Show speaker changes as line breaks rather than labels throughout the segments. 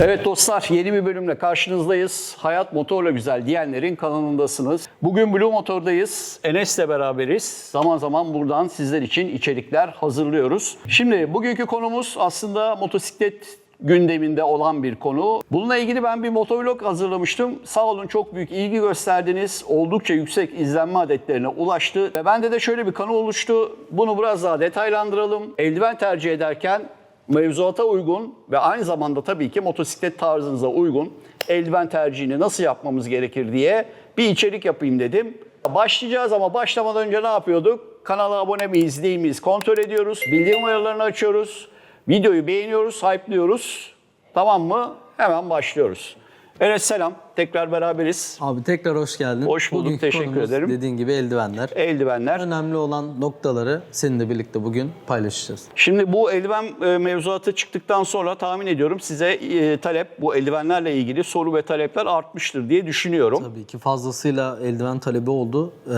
Evet dostlar yeni bir bölümle karşınızdayız. Hayat motorla güzel diyenlerin kanalındasınız. Bugün Blue Motor'dayız. Enes'le beraberiz. Zaman zaman buradan sizler için içerikler hazırlıyoruz. Şimdi bugünkü konumuz aslında motosiklet gündeminde olan bir konu. Bununla ilgili ben bir motovlog hazırlamıştım. Sağ olun çok büyük ilgi gösterdiniz. Oldukça yüksek izlenme adetlerine ulaştı. Ve bende de şöyle bir kanı oluştu. Bunu biraz daha detaylandıralım. Eldiven tercih ederken mevzuata uygun ve aynı zamanda tabii ki motosiklet tarzınıza uygun eldiven tercihini nasıl yapmamız gerekir diye bir içerik yapayım dedim. Başlayacağız ama başlamadan önce ne yapıyorduk? Kanala abone miyiz değil miyiz kontrol ediyoruz. Bildirim uyarılarını açıyoruz. Videoyu beğeniyoruz, hype'lıyoruz. Tamam mı? Hemen başlıyoruz. Evet selam. Tekrar beraberiz.
Abi tekrar hoş geldin.
Hoş bulduk,
Bugünkü
teşekkür ederim.
Dediğin gibi eldivenler.
Eldivenler.
Önemli olan noktaları seninle birlikte bugün paylaşacağız.
Şimdi bu eldiven e, mevzuatı çıktıktan sonra tahmin ediyorum size e, talep bu eldivenlerle ilgili soru ve talepler artmıştır diye düşünüyorum.
Tabii ki fazlasıyla eldiven talebi oldu. Ee,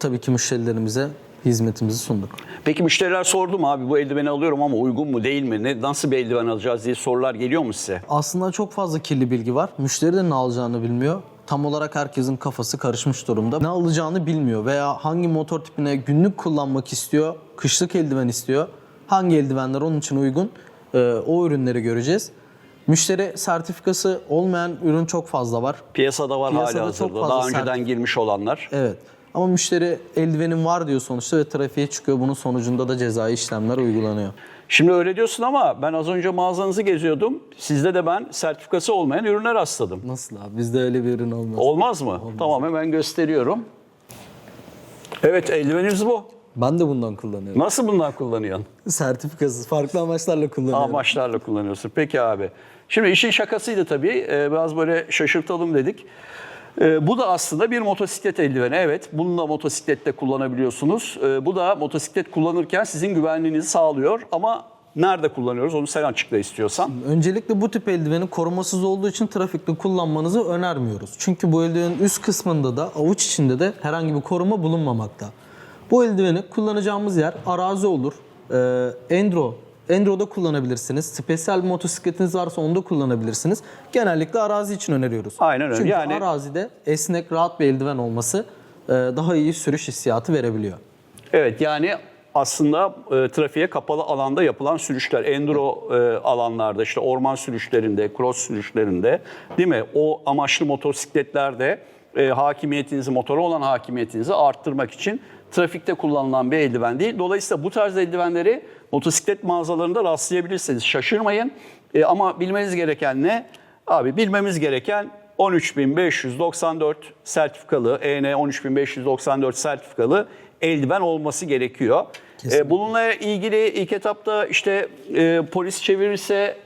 tabii ki müşterilerimize hizmetimizi sunduk.
Peki müşteriler sordu mu abi bu eldiveni alıyorum ama uygun mu değil mi? Ne, nasıl bir eldiven alacağız diye sorular geliyor mu size?
Aslında çok fazla kirli bilgi var. Müşteri de ne alacağını bilmiyor. Tam olarak herkesin kafası karışmış durumda. Ne alacağını bilmiyor veya hangi motor tipine günlük kullanmak istiyor, kışlık eldiven istiyor. Hangi eldivenler onun için uygun ee, o ürünleri göreceğiz. Müşteri sertifikası olmayan ürün çok fazla var.
Piyasada var
Piyasada
hala hazırda. Daha önceden
sertif-
girmiş olanlar.
Evet. Ama müşteri eldivenim var diyor sonuçta ve trafiğe çıkıyor. Bunun sonucunda da cezai işlemler uygulanıyor.
Şimdi öyle diyorsun ama ben az önce mağazanızı geziyordum. Sizde de ben sertifikası olmayan ürünler rastladım.
Nasıl abi? Bizde öyle bir ürün olmaz.
Olmaz mı? Tamam hemen gösteriyorum. Evet eldivenimiz bu.
Ben de bundan kullanıyorum.
Nasıl bundan kullanıyorsun?
Sertifikasız, farklı amaçlarla kullanıyorum.
Amaçlarla kullanıyorsun. Peki abi. Şimdi işin şakasıydı tabii. Ee, biraz böyle şaşırtalım dedik. Ee, bu da aslında bir motosiklet eldiveni. Evet, bunu da motosiklette kullanabiliyorsunuz. Ee, bu da motosiklet kullanırken sizin güvenliğinizi sağlıyor. Ama nerede kullanıyoruz onu sen açıkla istiyorsan.
Öncelikle bu tip eldiveni korumasız olduğu için trafikte kullanmanızı önermiyoruz. Çünkü bu eldivenin üst kısmında da avuç içinde de herhangi bir koruma bulunmamakta. Bu eldiveni kullanacağımız yer arazi olur. Ee, endro, Endro'da kullanabilirsiniz. Spesiyel bir motosikletiniz varsa onu da kullanabilirsiniz. Genellikle arazi için öneriyoruz.
Aynen öyle.
Çünkü
Yani-
arazide esnek, rahat bir eldiven olması e, daha iyi sürüş hissiyatı verebiliyor.
Evet yani aslında e, trafiğe kapalı alanda yapılan sürüşler, enduro e, alanlarda işte orman sürüşlerinde, cross sürüşlerinde değil mi? O amaçlı motosikletlerde e, hakimiyetinizi, motora olan hakimiyetinizi arttırmak için trafikte kullanılan bir eldiven değil. Dolayısıyla bu tarz eldivenleri motosiklet mağazalarında rastlayabilirsiniz. Şaşırmayın. E, ama bilmeniz gereken ne? Abi bilmemiz gereken 13594 sertifikalı, EN 13594 sertifikalı eldiven olması gerekiyor. E, bununla ilgili ilk etapta işte e, polis çevirirse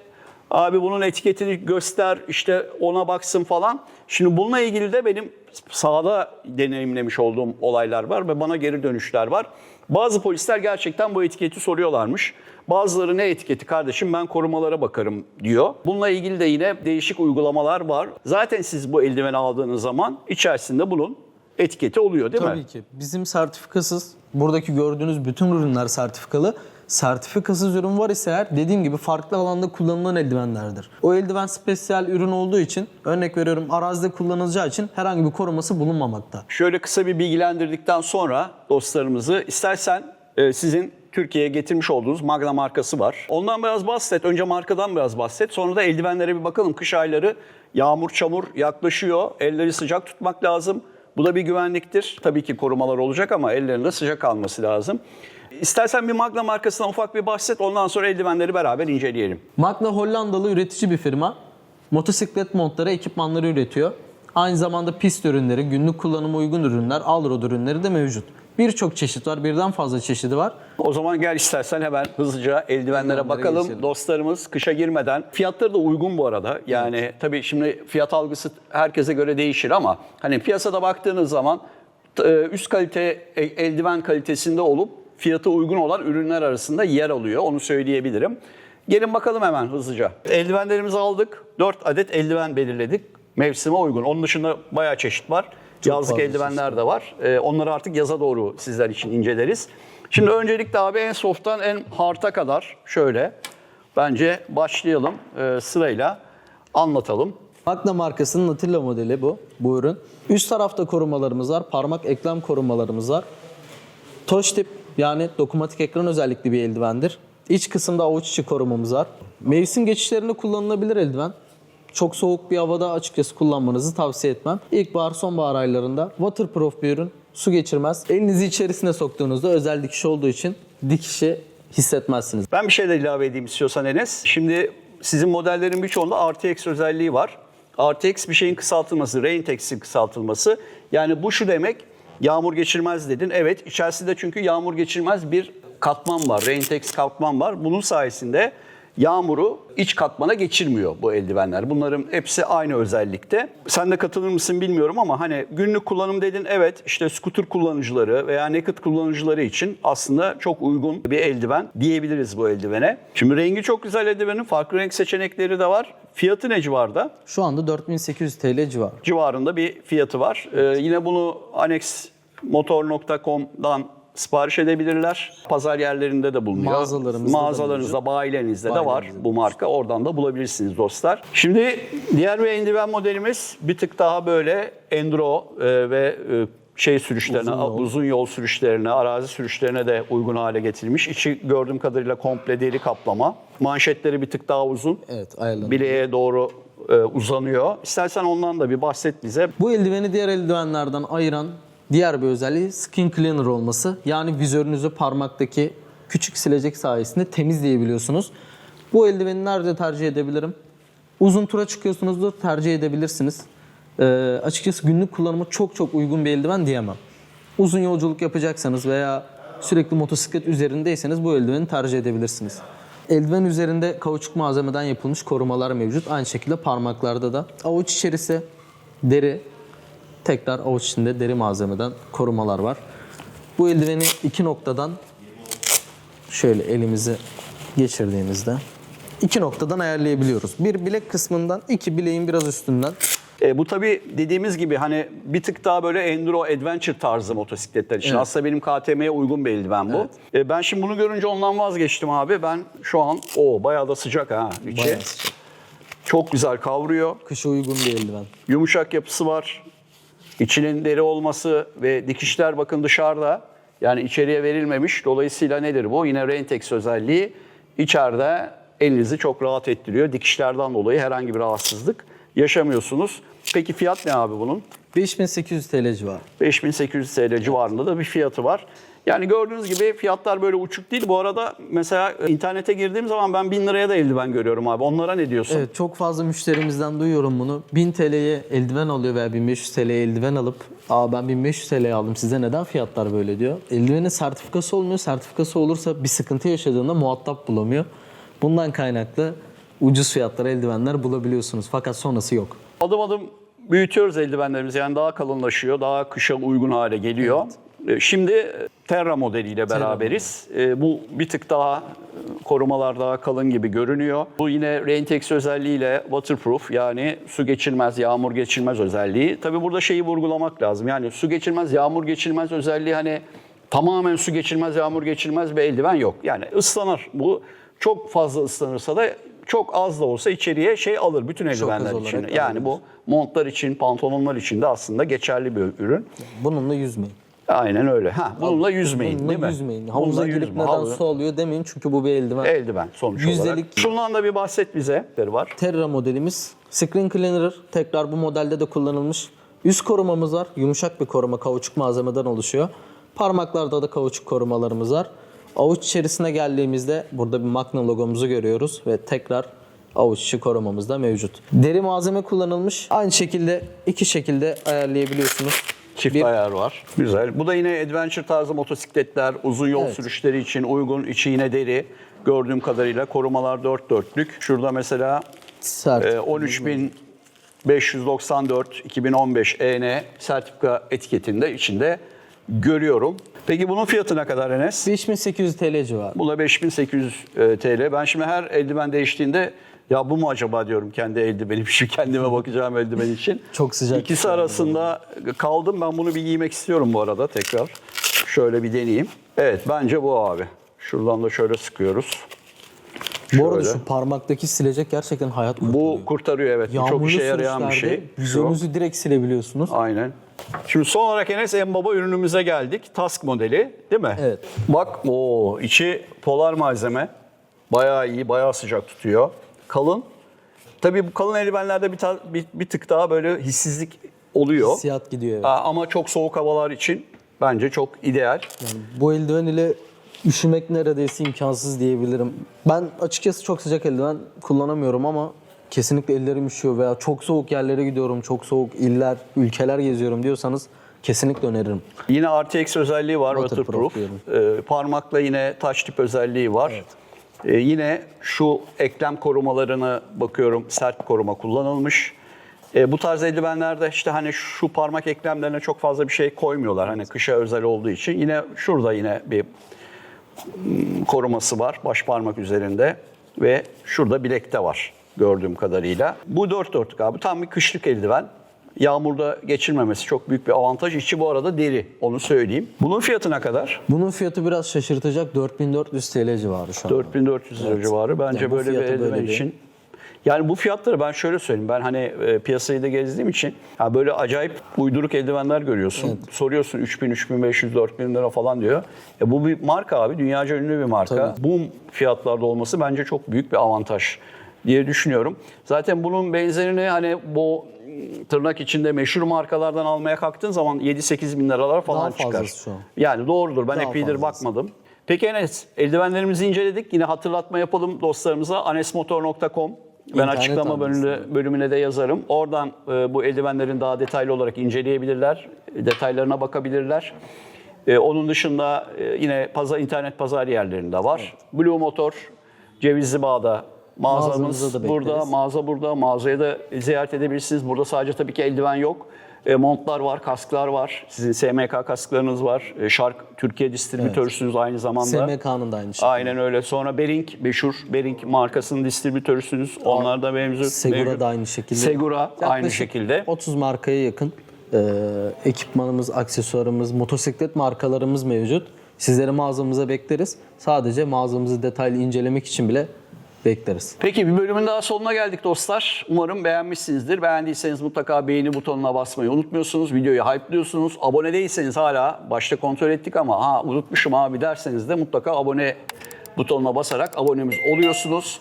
abi bunun etiketini göster işte ona baksın falan. Şimdi bununla ilgili de benim sahada deneyimlemiş olduğum olaylar var ve bana geri dönüşler var. Bazı polisler gerçekten bu etiketi soruyorlarmış. Bazıları ne etiketi kardeşim ben korumalara bakarım diyor. Bununla ilgili de yine değişik uygulamalar var. Zaten siz bu eldiveni aldığınız zaman içerisinde bunun etiketi oluyor değil
Tabii
mi?
ki. Bizim sertifikasız, buradaki gördüğünüz bütün ürünler sertifikalı. Sertifikasız ürün var ise eğer dediğim gibi farklı alanda kullanılan eldivenlerdir. O eldiven spesiyel ürün olduğu için örnek veriyorum arazide kullanılacağı için herhangi bir koruması bulunmamakta.
Şöyle kısa bir bilgilendirdikten sonra dostlarımızı istersen e, sizin Türkiye'ye getirmiş olduğunuz Magna markası var. Ondan biraz bahset. Önce markadan biraz bahset. Sonra da eldivenlere bir bakalım. Kış ayları yağmur çamur yaklaşıyor. Elleri sıcak tutmak lazım. Bu da bir güvenliktir. Tabii ki korumalar olacak ama ellerinde sıcak kalması lazım. İstersen bir Magna markasından ufak bir bahset. Ondan sonra eldivenleri beraber inceleyelim.
Magna Hollandalı üretici bir firma. Motosiklet montları, ekipmanları üretiyor. Aynı zamanda pist ürünleri, günlük kullanıma uygun ürünler, all-road ürünleri de mevcut. Birçok çeşit var, birden fazla çeşidi var.
O zaman gel istersen hemen hızlıca eldivenlere bakalım.
geçelim.
Dostlarımız kışa girmeden. Fiyatları da uygun bu arada. Yani tabii şimdi fiyat algısı herkese göre değişir ama hani piyasada baktığınız zaman t- e, üst kalite e, eldiven kalitesinde olup fiyatı uygun olan ürünler arasında yer alıyor. Onu söyleyebilirim. Gelin bakalım hemen hızlıca. Eldivenlerimizi aldık. 4 adet eldiven belirledik. Mevsime uygun. Onun dışında bayağı çeşit var. Yazlık
fazla
eldivenler de var. Ee, onları artık yaza doğru sizler için inceleriz. Şimdi öncelikle abi en soft'tan en hard'a kadar şöyle bence başlayalım e, sırayla. Anlatalım.
Magna markasının Atilla modeli bu, bu ürün. Üst tarafta korumalarımız var, parmak eklem korumalarımız var. Touch tip yani dokunmatik ekran özellikli bir eldivendir. İç kısımda avuç içi korumamız var. Mevsim geçişlerinde kullanılabilir eldiven. Çok soğuk bir havada açıkçası kullanmanızı tavsiye etmem. İlkbahar, sonbahar aylarında waterproof bir ürün. Su geçirmez. Elinizi içerisine soktuğunuzda özel dikiş olduğu için dikişi hissetmezsiniz.
Ben bir şey de ilave edeyim istiyorsan Enes. Şimdi sizin modellerin birçoğunda RTX özelliği var. RTX bir şeyin kısaltılması, Rain-Tex'in kısaltılması. Yani bu şu demek, yağmur geçirmez dedin. Evet, içerisinde çünkü yağmur geçirmez bir katman var, Rain-Tex katman var. Bunun sayesinde yağmuru iç katmana geçirmiyor bu eldivenler. Bunların hepsi aynı özellikte. Sen de katılır mısın bilmiyorum ama hani günlük kullanım dedin evet işte scooter kullanıcıları veya naked kullanıcıları için aslında çok uygun bir eldiven diyebiliriz bu eldivene. Şimdi rengi çok güzel eldivenin farklı renk seçenekleri de var. Fiyatı ne civarda?
Şu anda 4800 TL civarı.
Civarında bir fiyatı var. Ee, yine bunu anexmotor.com'dan sipariş edebilirler. Pazar yerlerinde de bulunuyor.
Mağazalarımızda da
Mağazalarınızda, bayilerinizde de var bu marka. Oradan da bulabilirsiniz dostlar. Şimdi diğer bir eldiven modelimiz bir tık daha böyle enduro e, ve e, şey sürüşlerine,
Uzun yol.
uzun yol sürüşlerine, arazi sürüşlerine de uygun hale getirilmiş. İçi gördüğüm kadarıyla komple deri kaplama. Manşetleri bir tık daha uzun.
Evet ayarlanıyor.
Bileğe doğru e, uzanıyor. İstersen ondan da bir bahset bize.
Bu eldiveni diğer eldivenlerden ayıran diğer bir özelliği skin cleaner olması. Yani vizörünüzü parmaktaki küçük silecek sayesinde temizleyebiliyorsunuz. Bu eldiveni nerede tercih edebilirim? Uzun tura çıkıyorsunuz da tercih edebilirsiniz. Ee, açıkçası günlük kullanıma çok çok uygun bir eldiven diyemem. Uzun yolculuk yapacaksanız veya sürekli motosiklet üzerindeyseniz bu eldiveni tercih edebilirsiniz. Eldiven üzerinde kauçuk malzemeden yapılmış korumalar mevcut. Aynı şekilde parmaklarda da. Avuç içerisi deri, tekrar avuç içinde deri malzemeden korumalar var. Bu eldiveni iki noktadan şöyle elimizi geçirdiğimizde iki noktadan ayarlayabiliyoruz. Bir bilek kısmından, iki bileğin biraz üstünden.
E, bu tabii dediğimiz gibi hani bir tık daha böyle enduro adventure tarzı motosikletler için.
Evet.
Aslında benim KTM'ye uygun bir eldiven bu. E, ben şimdi bunu görünce ondan vazgeçtim abi. Ben şu an o bayağı da sıcak ha içi.
Bayağı sıcak.
Çok güzel kavruyor.
Kışa uygun bir eldiven.
Yumuşak yapısı var. İçinin deri olması ve dikişler bakın dışarıda. Yani içeriye verilmemiş. Dolayısıyla nedir bu? Yine Rentex özelliği. İçeride elinizi çok rahat ettiriyor. Dikişlerden dolayı herhangi bir rahatsızlık yaşamıyorsunuz. Peki fiyat ne abi bunun?
5800 TL civarı.
5800 TL civarında da bir fiyatı var. Yani gördüğünüz gibi fiyatlar böyle uçuk değil. Bu arada mesela internete girdiğim zaman ben 1000 liraya da eldiven görüyorum abi. Onlara ne diyorsun?
Evet çok fazla müşterimizden duyuyorum bunu. 1000 TL'ye eldiven alıyor veya 1500 TL'ye eldiven alıp Aa ben 1500 TL'ye aldım size neden fiyatlar böyle diyor. Eldivenin sertifikası olmuyor. Sertifikası olursa bir sıkıntı yaşadığında muhatap bulamıyor. Bundan kaynaklı ucuz fiyatlara eldivenler bulabiliyorsunuz. Fakat sonrası yok.
Adım adım büyütüyoruz eldivenlerimizi. Yani daha kalınlaşıyor, daha kışa uygun hale geliyor. E, Şimdi Terra modeliyle beraberiz. E, Bu bir tık daha e, korumalar daha kalın gibi görünüyor. Bu yine Rain-Tex özelliğiyle waterproof yani su geçirmez, yağmur geçirmez özelliği. Tabii burada şeyi vurgulamak lazım. Yani su geçirmez, yağmur geçirmez özelliği hani tamamen su geçirmez, yağmur geçirmez bir eldiven yok. Yani ıslanır. Bu çok fazla ıslanırsa da çok az da olsa içeriye şey alır bütün eldivenler için. Yani bu montlar için, pantolonlar için de aslında geçerli bir ürün.
Bununla yüzmeyin.
Aynen öyle. Ha, bununla yüzmeyin
Bununla
değil mi?
yüzmeyin. Havuza girip neden
havuza-
su alıyor demeyin çünkü bu bir eldiven.
Eldiven sonuç olarak.
Yüzdelik-
Şundan da bir bahset bize. var.
Terra modelimiz. Screen Cleaner tekrar bu modelde de kullanılmış. Üst korumamız var. Yumuşak bir koruma kauçuk malzemeden oluşuyor. Parmaklarda da kauçuk korumalarımız var. Avuç içerisine geldiğimizde burada bir Magna logomuzu görüyoruz ve tekrar avuç içi korumamız da mevcut. Deri malzeme kullanılmış. Aynı şekilde iki şekilde ayarlayabiliyorsunuz.
Çift
Bir-
ayar var. Güzel. Bu da yine adventure tarzı motosikletler, uzun yol
Evet.
sürüşleri için uygun. İçi yine deri. Gördüğüm kadarıyla korumalar dört dörtlük. Şurada mesela
Sert.
e, 13594 2015 EN sertifika etiketinde içinde görüyorum. Peki bunun fiyatı ne kadar Enes?
5800 TL civarı.
Bu da 5800 e, TL. Ben şimdi her eldiven değiştiğinde ya bu mu acaba diyorum kendi eldivenim için kendime bakacağım eldiven için.
Çok sıcak.
İkisi arasında kaldım. Ben bunu bir giymek istiyorum bu arada tekrar. Şöyle bir deneyeyim. Evet bence bu abi. Şuradan da şöyle sıkıyoruz.
Bu arada
Şöyle.
şu parmaktaki silecek gerçekten hayat kurtarıyor.
Bu kurtarıyor evet. Bu çok işe yarayan bir şey.
Yüzünüzü direkt silebiliyorsunuz.
Aynen. Şimdi son olarak Enes en baba ürünümüze geldik. Task modeli değil mi?
Evet.
Bak o içi polar malzeme. Bayağı iyi, bayağı sıcak tutuyor. Kalın. Tabii bu kalın eldivenlerde bir, bir, bir tık daha böyle hissizlik oluyor.
Hissiyat gidiyor. evet.
Aa, Ama çok soğuk havalar için bence çok ideal.
Bu eldiven ile üşümek neredeyse imkansız diyebilirim. Ben açıkçası çok sıcak eldiven kullanamıyorum ama kesinlikle ellerim üşüyor veya çok soğuk yerlere gidiyorum, çok soğuk iller, ülkeler geziyorum diyorsanız kesinlikle öneririm.
Yine RTX özelliği var,
Waterproof
waterproof. Ee, parmakla yine touch tip özelliği var. Ee, yine şu eklem korumalarını bakıyorum sert koruma kullanılmış. Ee, bu tarz eldivenlerde işte hani şu parmak eklemlerine çok fazla bir şey koymuyorlar. Hani kışa özel olduğu için. Yine şurada yine bir mm, koruması var baş parmak üzerinde ve şurada bilekte var gördüğüm kadarıyla. Bu dört dörtlük abi tam bir kışlık eldiven. Yağmurda geçirmemesi çok büyük bir avantaj. İçi bu arada deri onu söyleyeyim. Bunun fiyatı ne kadar?
Bunun fiyatı biraz şaşırtacak 4400 TL civarı şu an.
4400 lira civarı. Bence
Yani
böyle bir eldiven
böyle
için. Yani bu fiyatları ben şöyle söyleyeyim. Ben hani e, piyasayı da gezdiğim için ha böyle acayip uyduruk eldivenler görüyorsun. Soruyorsun 3000, 3500, 4000 lira falan diyor. E bu bir marka abi. Dünyaca ünlü bir marka. Bu fiyatlarda olması bence çok büyük bir avantaj diye düşünüyorum. Zaten bunun benzerini hani bu tırnak içinde meşhur markalardan almaya kalktığın zaman 7-8 bin liralar falan
Daha
çıkar.
şu an.
Yani doğrudur. Ben
Daha
epeydir
fazlası.
bakmadım. Peki Enes, eldivenlerimizi inceledik. Yine hatırlatma yapalım dostlarımıza. anesmotor.com Ben
İnternet
açıklama
adresi.
bölümüne, de yazarım. Oradan e, bu eldivenlerin daha detaylı olarak inceleyebilirler. e, Detaylarına bakabilirler. E, onun dışında e, yine pazar, internet pazar yerlerinde var. Blue Motor, Cevizli Bağ'da mağazamız
da
burada,
bekleriz.
mağaza burada. Mağazaya da ziyaret edebilirsiniz. Burada sadece tabii ki eldiven yok. E, montlar var, kasklar var. Sizin SMK kasklarınız var. E, Shark Türkiye distribütörüsünüz aynı zamanda.
SMK'nın da aynı şey.
Aynen öyle. Sonra Bering, meşhur Bering markasının distribütörüsünüz. Onlar da mevcut.
Segura
mevcut.
da aynı şekilde.
Segura aynı
Yaklaşık
şekilde.
30 markaya yakın e, ekipmanımız, aksesuarımız, motosiklet markalarımız mevcut. Sizleri mağazamıza bekleriz. Sadece mağazamızı detaylı incelemek için bile bekleriz.
Peki bir bölümün daha sonuna geldik dostlar. Umarım beğenmişsinizdir. Beğendiyseniz mutlaka beğeni butonuna basmayı unutmuyorsunuz. Videoyu hype'lıyorsunuz. Abone değilseniz hala başta kontrol ettik ama ha unutmuşum abi derseniz de mutlaka abone butonuna basarak abonemiz oluyorsunuz.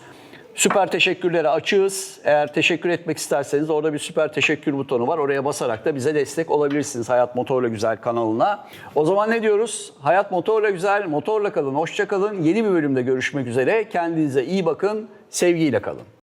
Süper teşekkürlere açığız. Eğer teşekkür etmek isterseniz orada bir süper teşekkür butonu var. Oraya basarak da bize destek olabilirsiniz Hayat Motorla Güzel kanalına. O zaman ne diyoruz? Hayat Motorla Güzel, motorla kalın, hoşça kalın. Yeni bir bölümde görüşmek üzere. Kendinize iyi bakın, sevgiyle kalın.